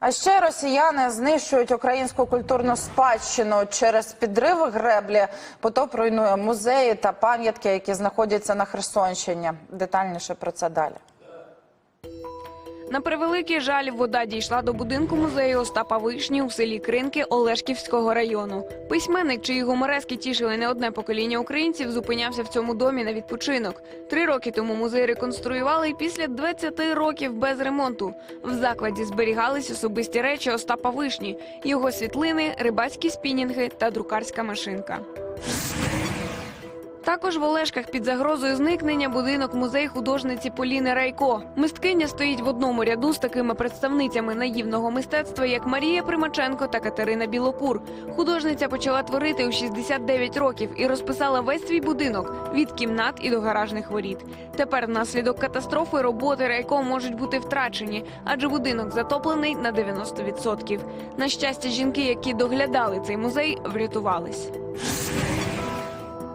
А ще росіяни знищують українську культурну спадщину через підриви греблі. Потоп руйнує музеї та пам'ятки, які знаходяться на Херсонщині. Детальніше про це далі. На превеликий жаль, вода дійшла до будинку музею Остапа Вишні у селі Кринки Олешківського району. Письменник, чиї гуморески тішили не одне покоління українців, зупинявся в цьому домі на відпочинок. Три роки тому музей реконструювали і після 20 років без ремонту. В закладі зберігались особисті речі Остапа Вишні, його світлини, рибацькі спінінги та друкарська машинка. Також в Олешках під загрозою зникнення будинок музей художниці Поліни Райко. Мисткиня стоїть в одному ряду з такими представницями наївного мистецтва, як Марія Примаченко та Катерина Білокур. Художниця почала творити у 69 років і розписала весь свій будинок від кімнат і до гаражних воріт. Тепер внаслідок катастрофи роботи Райко можуть бути втрачені, адже будинок затоплений на 90%. На щастя, жінки, які доглядали цей музей, врятувались.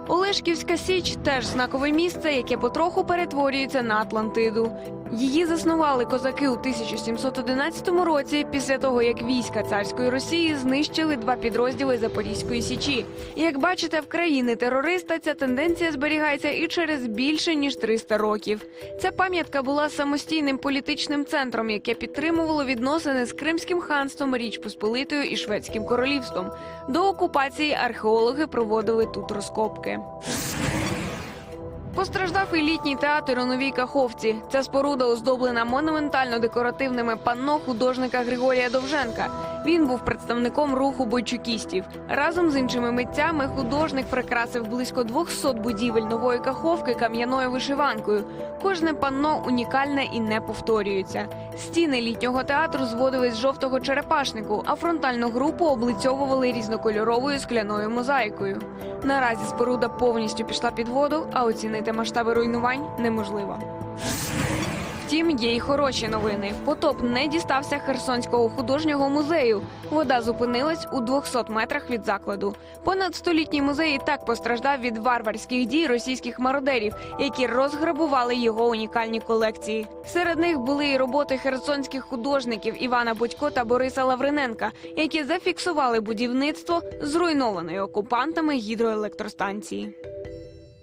Олешківська Січ теж знакове місце, яке потроху перетворюється на Атлантиду. Її заснували козаки у 1711 році, після того як війська царської Росії знищили два підрозділи Запорізької січі. Як бачите, в країни терориста ця тенденція зберігається і через більше ніж 300 років. Ця пам'ятка була самостійним політичним центром, яке підтримувало відносини з Кримським ханством, Річ Посполитою і Шведським королівством. До окупації археологи проводили тут розкопки. Постраждав і літній театр у новій каховці. Ця споруда оздоблена монументально-декоративними панно художника Григорія Довженка. Він був представником руху бойчукістів. Разом з іншими митцями художник прикрасив близько 200 будівель нової каховки кам'яною вишиванкою. Кожне панно унікальне і не повторюється. Стіни літнього театру зводили з жовтого черепашнику, а фронтальну групу облицьовували різнокольоровою скляною мозаїкою. Наразі споруда повністю пішла під воду, а оцінити масштаби руйнувань неможливо. Втім, є й хороші новини. Потоп не дістався Херсонського художнього музею. Вода зупинилась у 200 метрах від закладу. Понад столітній музей так постраждав від варварських дій російських мародерів, які розграбували його унікальні колекції. Серед них були і роботи херсонських художників Івана Будько та Бориса Лавриненка, які зафіксували будівництво зруйнованої окупантами гідроелектростанції.